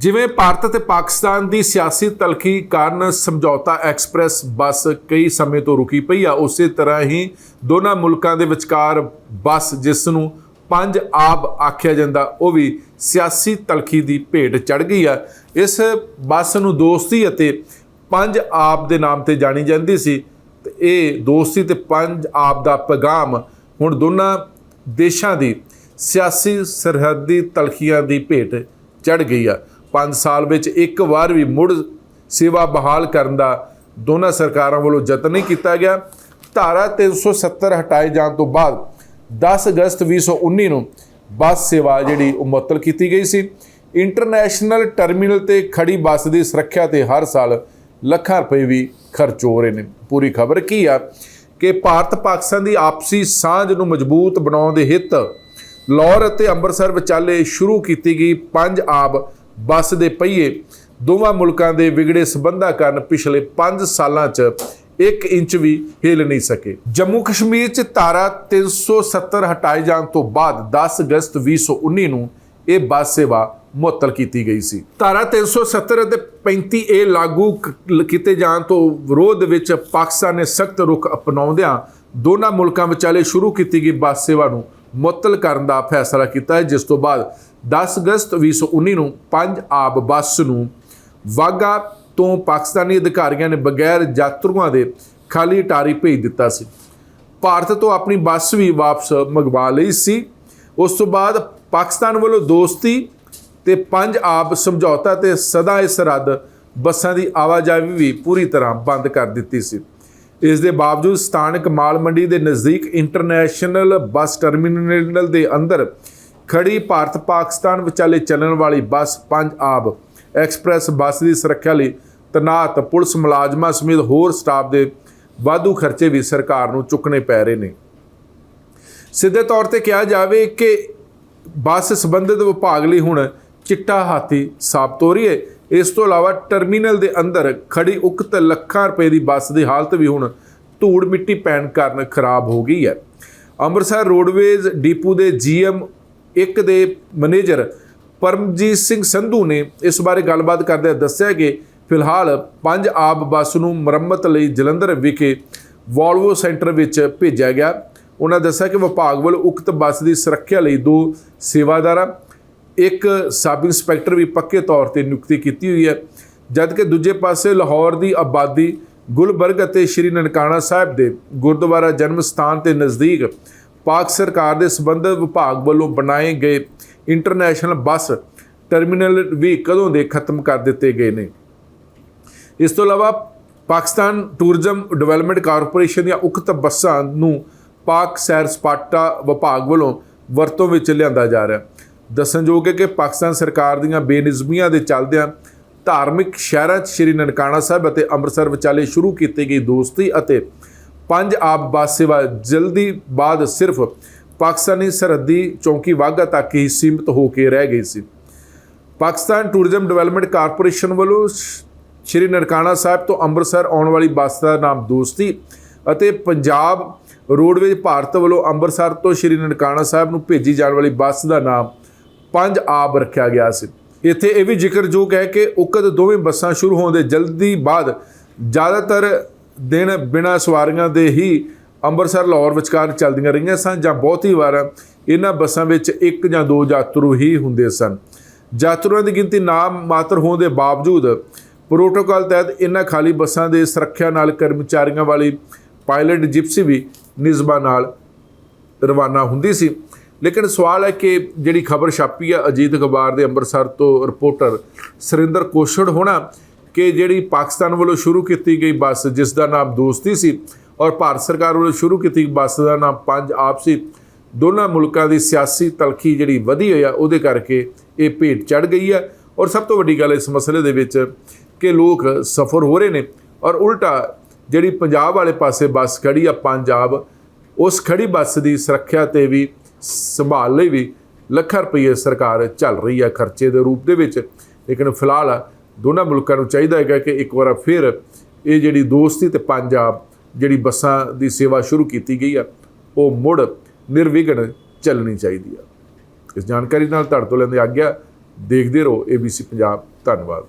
ਜਿਵੇਂ ਭਾਰਤ ਅਤੇ ਪਾਕਿਸਤਾਨ ਦੀ ਸਿਆਸੀ ਤਲਖੀ ਕਾਰਨ ਸਮਝੌਤਾ ਐਕਸਪ੍ਰੈਸ ਬੱਸ ਕਈ ਸਮੇਂ ਤੋਂ ਰੁਕੀ ਪਈ ਆ, ਉਸੇ ਤਰ੍ਹਾਂ ਹੀ ਦੋਨਾਂ ਮੁਲਕਾਂ ਦੇ ਵਿਚਕਾਰ ਬੱਸ ਜਿਸ ਨੂੰ ਪੰਜ ਆਬ ਆਖਿਆ ਜਾਂਦਾ, ਉਹ ਵੀ ਸਿਆਸੀ ਤਲਖੀ ਦੀ ਭੇਟ ਚੜ ਗਈ ਆ। ਇਸ ਬੱਸ ਨੂੰ ਦੋਸਤੀ ਅਤੇ ਪੰਜ ਆਬ ਦੇ ਨਾਮ ਤੇ ਜਾਣੀ ਜਾਂਦੀ ਸੀ। ਤੇ ਇਹ ਦੋਸਤੀ ਤੇ ਪੰਜ ਆਬ ਦਾ ਪੈਗਾਮ ਹੁਣ ਦੋਨਾਂ ਦੇਸ਼ਾਂ ਦੀ ਸਿਆਸੀ ਸਰਹੱਦੀ ਤਲਖੀਆਂ ਦੀ ਭੇਟ ਚੜ ਗਈ ਆ। 5 ਸਾਲ ਵਿੱਚ ਇੱਕ ਵਾਰ ਵੀ ਮੁੜ ਸੇਵਾ ਬਹਾਲ ਕਰਨ ਦਾ ਦੋਨਾਂ ਸਰਕਾਰਾਂ ਵੱਲੋਂ ਯਤਨ ਨਹੀਂ ਕੀਤਾ ਗਿਆ। ਧਾਰਾ 370 ਹਟਾਏ ਜਾਣ ਤੋਂ ਬਾਅਦ 10 ਅਗਸਤ 2019 ਨੂੰ ਬੱਸ ਸੇਵਾ ਜਿਹੜੀ ਉਹ ਮੁਅੱਤਲ ਕੀਤੀ ਗਈ ਸੀ। ਇੰਟਰਨੈਸ਼ਨਲ ਟਰਮੀਨਲ ਤੇ ਖੜੀ ਬੱਸ ਦੀ ਸੁਰੱਖਿਆ ਤੇ ਹਰ ਸਾਲ ਲੱਖਾਂ ਰੁਪਏ ਵੀ ਖਰਚ ਹੋ ਰਹੇ ਨੇ। ਪੂਰੀ ਖਬਰ ਕੀ ਆ? ਕਿ ਭਾਰਤ ਪਾਕਿਸਤਾਨ ਦੀ ਆਪਸੀ ਸਾਂਝ ਨੂੰ ਮਜ਼ਬੂਤ ਬਣਾਉਣ ਦੇ ਹਿੱਤ ਲਾਹੌਰ ਅਤੇ ਅੰਮ੍ਰਿਤਸਰ ਵਿਚਾਲੇ ਸ਼ੁਰੂ ਕੀਤੀ ਗਈ ਪੰਜ ਆਬ ਬੱਸ ਦੇ ਪਹੀਏ ਦੋਵਾਂ ਮੁਲਕਾਂ ਦੇ ਵਿਗੜੇ ਸਬੰਧਾਂ ਕਾਰਨ ਪਿਛਲੇ 5 ਸਾਲਾਂ 'ਚ 1 ਇੰਚ ਵੀ ਹਿੱਲ ਨਹੀਂ ਸਕੇ। ਜੰਮੂ ਕਸ਼ਮੀਰ 'ਚ ਧਾਰਾ 370 ਹਟਾਏ ਜਾਣ ਤੋਂ ਬਾਅਦ 10 ਅਗਸਤ 2019 ਨੂੰ ਇਹ ਬੱਸ ਸੇਵਾ ਮੁਅੱਤਲ ਕੀਤੀ ਗਈ ਸੀ। ਧਾਰਾ 370 ਅਤੇ 35 ਇਹ ਲਾਗੂ ਕੀਤੇ ਜਾਣ ਤੋਂ ਵਿਰੋਧ ਵਿੱਚ ਪਾਕਿਸਤਾਨ ਨੇ ਸਖਤ ਰੁਖ ਅਪਣਾਉਂਦਿਆਂ ਦੋਨਾਂ ਮੁਲਕਾਂ ਵਿਚਾਲੇ ਸ਼ੁਰੂ ਕੀਤੀ ਗਈ ਬੱਸ ਸੇਵਾ ਨੂੰ ਮੁਅੱਤਲ ਕਰਨ ਦਾ ਫੈਸਲਾ ਕੀਤਾ ਹੈ, ਜਿਸ ਤੋਂ ਬਾਅਦ 10 ਅਗਸਤ 2019 ਨੂੰ ਪੰਜ ਆਬ ਬੱਸ ਨੂੰ ਵਾਗਾ ਤੋਂ ਪਾਕਿਸਤਾਨੀ ਅਧਿਕਾਰੀਆਂ ਨੇ ਬਗੈਰ ਯਾਤਰੂਆਂ ਦੇ ਖਾਲੀ ਟਾਰੀ ਭੇਜ ਦਿੱਤਾ ਸੀ। ਭਾਰਤ ਤੋਂ ਆਪਣੀ ਬੱਸ ਵੀ ਵਾਪਸ ਮੰਗਵਾ ਲਈ ਸੀ। ਉਸ ਤੋਂ ਬਾਅਦ ਪਾਕਿਸਤਾਨ ਵੱਲੋਂ ਦੋਸਤੀ ਤੇ ਪੰਜ ਆਬ ਸਮਝੌਤਾ ਤੇ ਸਦਾ ਇਸ ਰੱਦ ਬੱਸਾਂ ਦੀ ਆਵਾਜਾਈ ਵੀ ਪੂਰੀ ਤਰ੍ਹਾਂ ਬੰਦ ਕਰ ਦਿੱਤੀ ਸੀ। ਇਸ ਦੇ ਬਾਵਜੂਦ ਸਥਾਨਕ ਮਾਲ ਮੰਡੀ ਦੇ ਨਜ਼ਦੀਕ ਇੰਟਰਨੈਸ਼ਨਲ ਬੱਸ ਟਰਮੀਨਲ ਦੇ ਅੰਦਰ ਖੜੀ ਭਾਰਤ ਪਾਕਿਸਤਾਨ ਵਿਚਾਲੇ ਚੱਲਣ ਵਾਲੀ ਬੱਸ ਪੰਜ ਆਬ ਐਕਸਪ੍ਰੈਸ ਬੱਸ ਦੀ ਸੁਰੱਖਿਆ ਲਈ ਤਨਾਤ ਪੁਲਿਸ ਮੁਲਾਜ਼ਮਾਂ ਸਮੇਤ ਹੋਰ ਸਟਾਫ ਦੇ ਵਾਧੂ ਖਰਚੇ ਵੀ ਸਰਕਾਰ ਨੂੰ ਚੁੱਕਣੇ ਪੈ ਰਹੇ ਨੇ। ਸਿੱਧੇ ਤੌਰ ਤੇ ਕਿਹਾ ਜਾਵੇ ਕਿ ਬੱਸ ਸੰਬੰਧਿਤ ਵਿਭਾਗ ਲਈ ਹੁਣ ਚਿੱਟਾ ਹਾਥੀ ਸਾਬਤ ਹੋ ਰਹੀ ਹੈ। ਇਸ ਤੋਂ ਇਲਾਵਾ ਟਰਮੀਨਲ ਦੇ ਅੰਦਰ ਖੜੀ ਉਕਤ ਲੱਖਾਂ ਰੁਪਏ ਦੀ ਬੱਸ ਦੀ ਹਾਲਤ ਵੀ ਹੁਣ ਧੂੜ ਮਿੱਟੀ ਪੈਣ ਕਾਰਨ ਖਰਾਬ ਹੋ ਗਈ ਹੈ। ਅੰਮ੍ਰਿਤਸਰ ਰੋਡਵੇਜ਼ ਡਿਪੂ ਦੇ ਜੀਐਮ ਇੱਕ ਦੇ ਮੈਨੇਜਰ ਪਰਮਜੀਤ ਸਿੰਘ ਸੰਧੂ ਨੇ ਇਸ ਬਾਰੇ ਗੱਲਬਾਤ ਕਰਦਿਆਂ ਦੱਸਿਆ ਕਿ ਫਿਲਹਾਲ ਪੰਜ ਆਬ ਬੱਸ ਨੂੰ ਮੁਰੰਮਤ ਲਈ ਜਲੰਧਰ ਵਿਖੇ ਵੋਲਵੋ ਸੈਂਟਰ ਵਿੱਚ ਭੇਜਿਆ ਗਿਆ। ਉਹਨਾਂ ਦੱਸਿਆ ਕਿ ਵਿਭਾਗ ਵੱਲੋਂ ਉਕਤ ਬੱਸ ਦੀ ਸੁਰੱਖਿਆ ਲਈ ਦੋ ਸੇਵਾਦਾਰਾਂ ਇੱਕ ਸਬ ਇੰਸਪੈਕਟਰ ਵੀ ਪੱਕੇ ਤੌਰ ਤੇ ਨਿਯੁਕਤੀ ਕੀਤੀ ਹੋਈ ਹੈ, ਜਦਕਿ ਦੂਜੇ ਪਾਸੇ ਲਾਹੌਰ ਦੀ ਆਬਾਦੀ ਗੁਲਬਰਗ ਅਤੇ ਸ਼੍ਰੀ ਨਨਕਾਣਾ ਸਾਹਿਬ ਦੇ ਗੁਰਦੁਆਰਾ ਜਨਮ ਸਥਾਨ ਤੇ ਨਜ਼ਦੀਕ ਪਾਕ ਸਰਕਾਰ ਦੇ ਸੰਬੰਧਿਤ ਵਿਭਾਗ ਵੱਲੋਂ ਬਣਾਏ ਗਏ ਇੰਟਰਨੈਸ਼ਨਲ ਬੱਸ ਟਰਮੀਨਲ ਵੀ ਕਦੋਂ ਦੇ ਖਤਮ ਕਰ ਦਿੱਤੇ ਗਏ ਨੇ। ਇਸ ਤੋਂ ਇਲਾਵਾ ਪਾਕਿਸਤਾਨ ਟੂਰਿਜ਼ਮ ਡਿਵੈਲਪਮੈਂਟ ਕਾਰਪੋਰੇਸ਼ਨ ਦੀਆਂ ਉਕਤ ਬੱਸਾਂ ਨੂੰ ਪਾਕ ਸੈਰ ਸਪਾਟਾ ਵਿਭਾਗ ਵੱਲੋਂ ਵਰਤੋਂ ਵਿੱਚ ਲਿਆਂਦਾ ਜਾ ਰਿਹਾ ਦੱਸਣਯੋਗ ਹੈ ਕਿ ਪਾਕਿਸਤਾਨ ਸਰਕਾਰ ਦੀਆਂ ਬੇਨਿਜ਼ਮੀਆਂ ਦੇ ਚੱਲਦਿਆਂ ਧਾਰਮਿਕ ਸ਼ਹਿਰਾਂ 'ਚ ਸ਼੍ਰੀ ਨਨਕਾਣਾ ਸਾਹਿਬ ਅਤੇ ਅੰਮ੍ਰਿਤਸਰ ਵਿਚਾਲੇ ਸ਼ੁਰੂ ਕੀਤੀ ਗਈ ਦੋਸਤੀ ਅਤੇ ਪੰਜ ਆਬ ਬੱਸ ਸੇਵਾ ਜਲਦੀ ਬਾਅਦ ਸਿਰਫ ਪਾਕਿਸਤਾਨੀ ਸਰਹੱਦੀ ਚੌਂਕੀ ਵਾਹਗਾ ਤੱਕ ਹੀ ਸੀਮਿਤ ਹੋ ਕੇ ਰਹਿ ਗਈ ਸੀ। ਪਾਕਿਸਤਾਨ ਟੂਰਿਜ਼ਮ ਡਿਵੈਲਪਮੈਂਟ ਕਾਰਪੋਰੇਸ਼ਨ ਵੱਲੋਂ ਸ਼- ਸ਼੍ਰੀ ਨਨਕਾਣਾ ਸਾਹਿਬ ਤੋਂ ਅੰਮ੍ਰਿਤਸਰ ਆਉਣ ਵਾਲੀ ਬੱਸ ਦਾ ਨਾਮ ਦੋਸਤੀ ਅਤੇ ਪੰਜਾਬ ਰੋਡਵੇਜ਼ ਭਾਰਤ ਵੱਲੋਂ ਅੰਮ੍ਰਿਤਸਰ ਤੋਂ ਸ਼੍ਰੀ ਨਨਕਾਣਾ ਸਾਹਿਬ ਨੂੰ ਭੇਜੀ ਜਾਣ ਵਾਲੀ ਬੱਸ ਦਾ ਨਾਮ ਪੰਜ ਆਬ ਰੱਖਿਆ ਗਿਆ ਸੀ। ਇੱਥੇ ਇਹ ਵੀ ਜ਼ਿਕਰਯੋਗ ਹੈ ਕਿ ਉਕਤ ਦੋਵੇਂ ਬੱਸਾਂ ਸ਼ੁਰੂ ਹੋਣ ਦੇ ਜਲਦੀ ਬਾਅਦ ਜ਼ਿਆਦਾਤਰ ਦਿਨ ਬਿਨਾਂ ਸਵਾਰੀਆਂ ਦੇ ਹੀ ਅੰਮ੍ਰਿਤਸਰ, ਲਾਹੌਰ ਵਿਚਕਾਰ ਚੱਲਦੀਆਂ ਰਹੀਆਂ ਸਨ ਜਾਂ ਬਹੁਤੀ ਵਾਰ ਇਹਨਾਂ ਬੱਸਾਂ ਵਿੱਚ ਇੱਕ ਜਾਂ ਦੋ ਯਾਤਰੂ ਹੀ ਹੁੰਦੇ ਸਨ। ਯਾਤਰੂਆਂ ਦੀ ਗਿਣਤੀ ਨਾ ਮਾਤਰ ਹੋਣ ਦੇ ਬਾਵਜੂਦ ਪ੍ਰੋਟੋਕਾਲ ਤਹਿਤ ਇਹਨਾਂ ਖਾਲੀ ਬੱਸਾਂ ਦੇ ਸੁਰੱਖਿਆ ਨਾਲ ਕਰਮਚਾਰੀਆਂ ਵਾਲੀ ਪਾਇਲਟ ਜਿਪਸੀ ਵੀ ਨਿਜ਼ਮਾਂ ਨਾਲ ਰਵਾਨਾ ਹੁੰਦੀ ਸੀ। ਲੇਕਿਨ ਸਵਾਲ ਹੈ ਕਿ ਜਿਹੜੀ ਖਬਰ ਛਾਪੀ ਆ, ਅਜੀਤ ਅਖਬਾਰ ਦੇ ਅੰਮ੍ਰਿਤਸਰ ਤੋਂ ਰਿਪੋਰਟਰ ਸੁਰਿੰਦਰ ਕੋਸ਼ੜ ਹੋਣਾ ਕਿ ਜਿਹੜੀ ਪਾਕਿਸਤਾਨ ਵੱਲੋਂ ਸ਼ੁਰੂ ਕੀਤੀ ਗਈ ਬੱਸ, ਜਿਸ ਦਾ ਨਾਮ ਦੋਸਤੀ ਸੀ ਔਰ ਭਾਰਤ ਸਰਕਾਰ ਵੱਲੋਂ ਸ਼ੁਰੂ ਕੀਤੀ ਬੱਸ ਦਾ ਨਾਮ ਪੰਜ ਆਪ ਸੀ, ਦੋਨਾਂ ਮੁਲਕਾਂ ਦੀ ਸਿਆਸੀ ਤਲਖੀ ਜਿਹੜੀ ਵਧੀ ਹੋਈ ਆ, ਉਹਦੇ ਕਰਕੇ ਇਹ ਭੇਟ ਚੜ ਗਈ ਹੈ ਔਰ ਸਭ ਤੋਂ ਵੱਡੀ ਗੱਲ ਇਸ ਮਸਲੇ ਦੇ ਵਿੱਚ ਕਿ ਲੋਕ ਸਫਰ ਹੋ ਰਹੇ ਨੇ ਔਰ ਉਲਟਾ ਜਿਹੜੀ ਪੰਜਾਬ ਵਾਲੇ ਪਾਸੇ ਬੱਸ ਖੜੀ ਆ ਪੰਜਾਬ ਉਸ ਖੜੀ ਬੱਸ ਦੀ ਸੁਰੱਖਿਆ ਤੇ ਵੀ ਸੰਭਾਲ ਲਈ ਵੀ ਲੱਖਾਂ ਰੁਪਏ ਸਰਕਾਰ ਚੱਲ ਰਹੀ ਹੈ ਖਰਚੇ ਦੇ ਰੂਪ ਦੇ ਵਿੱਚ। ਲੇਕਿਨ ਫਿਲਹਾਲ ਦੋਨਾਂ ਮੁਲਕਾਂ ਨੂੰ ਚਾਹੀਦਾ ਹੈਗਾ ਕਿ ਇੱਕ ਵਾਰ ਫਿਰ ਇਹ ਜਿਹੜੀ ਦੋਸਤੀ ਤੇ ਪੰਜਾਬ ਜਿਹੜੀ ਬੱਸਾਂ ਦੀ ਸੇਵਾ ਸ਼ੁਰੂ ਕੀਤੀ ਗਈ ਆ, ਉਹ ਮੁੜ ਨਿਰਵਿਘਨ ਚੱਲਣੀ ਚਾਹੀਦੀ ਆ। ਇਸ ਜਾਣਕਾਰੀ ਨਾਲ ਤੁਹਾਡੇ ਤੋਂ ਲੈਂਦੇ ਆਗਿਆ, ਦੇਖਦੇ ਰਹੋ ABC ਪੰਜਾਬ। ਧੰਨਵਾਦ।